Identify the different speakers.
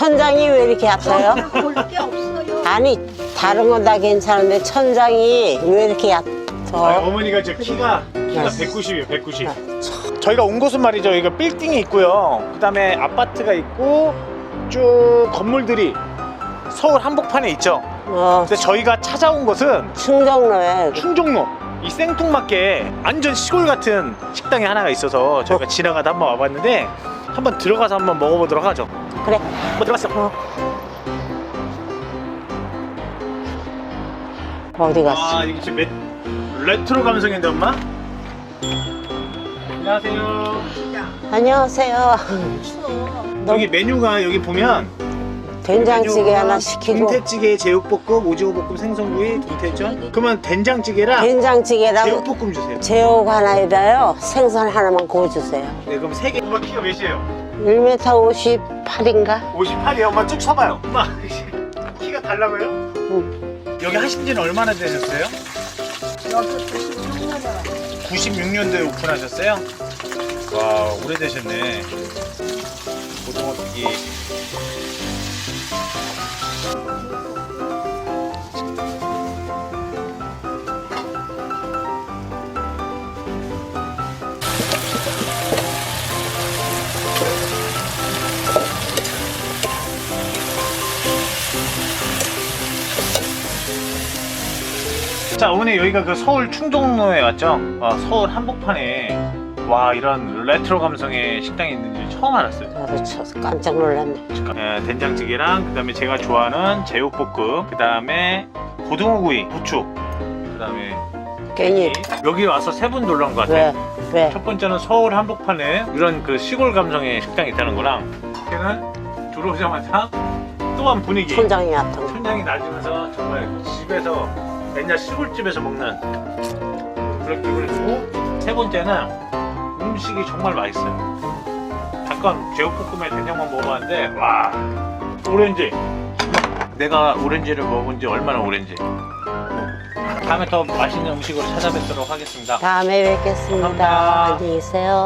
Speaker 1: 천장이 왜 이렇게 얕아요?
Speaker 2: 볼게 없어요.
Speaker 1: 아니 다른 건 다 괜찮은데 천장이 왜 이렇게 얕어?
Speaker 3: 어머니가 저 키가 키가
Speaker 1: 네.
Speaker 3: 190이에요 190 저희가 온 곳은 말이죠. 여기가 빌딩이 있고요. 그 다음에 아파트가 있고 쭉 건물들이 서울 한복판에 있죠.
Speaker 1: 어,
Speaker 3: 근데 저희가 찾아온 곳은
Speaker 1: 충정로에.
Speaker 3: 충정로. 이 생뚱맞게 완전 시골 같은 식당이 하나가 있어서 저희가 지나가다 한번 와봤는데 한번 들어가서 한번 먹어보도록 하죠
Speaker 1: 그래.
Speaker 3: 한번 들어가시죠
Speaker 1: 어. 어디 갔어?
Speaker 3: 아 이게 지금 레, 레트로 감성인데 엄마? 안녕하세요
Speaker 1: 안녕하세요.
Speaker 3: 여기 메뉴가 여기 보면
Speaker 1: 된장찌개
Speaker 3: 메뉴가
Speaker 1: 하나 시키고
Speaker 3: 김태찌개, 제육볶음, 오징어 볶음, 생선구이, 김태전. 그러면 된장찌개랑
Speaker 1: 된장찌개랑
Speaker 3: 제육볶음 주세요.
Speaker 1: 제육 하나에다요 생선 하나만 구워주세요.
Speaker 3: 네, 그럼 세 개. 엄마 키가 몇이에요?
Speaker 1: 1m 58인가?
Speaker 3: 58이요. 엄마 쭉 서봐요. 엄마 키가 달라고요?
Speaker 1: 응.
Speaker 3: 여기 하신 지는 얼마나 되셨어요?
Speaker 2: 여기 96년에
Speaker 3: 96년도에 오픈하셨어요? 와 오래되셨네. 자 오늘 여기가 그 서울 충정로에 왔죠? 어, 서울 한복판에 와 이런 레트로 감성의 식당이 있는지 처음 알았어요.
Speaker 1: 나도 쳐서 깜짝 놀랐네.
Speaker 3: 예, 된장찌개랑 그 다음에 제가 좋아하는 제육볶음, 그 다음에 고등어구이, 부추, 그 다음에
Speaker 1: 괜히
Speaker 3: 여기 와서 세 분 놀란 것
Speaker 1: 왜?
Speaker 3: 같아요.
Speaker 1: 왜?
Speaker 3: 첫 번째는 서울 한복판에 이런 그 시골 감성의 식당이 있다는 거랑 걔는 들어오자마자 또한 분위기.
Speaker 1: 천장이 거.
Speaker 3: 천장이 낮으면서 정말 집에서 옛날 시골집에서 먹는 그런 기분이 들고 세 번째는 음식이 정말 맛있어요 잠깐 제육볶음에 된장만 먹어봤는데 와 오렌지 내가 오렌지를 먹은 지 얼마나 오렌지 다음에 더 맛있는 음식으로 찾아뵙도록 하겠습니다
Speaker 1: 다음에 뵙겠습니다.
Speaker 3: 감사합니다.
Speaker 1: 안녕히 계세요.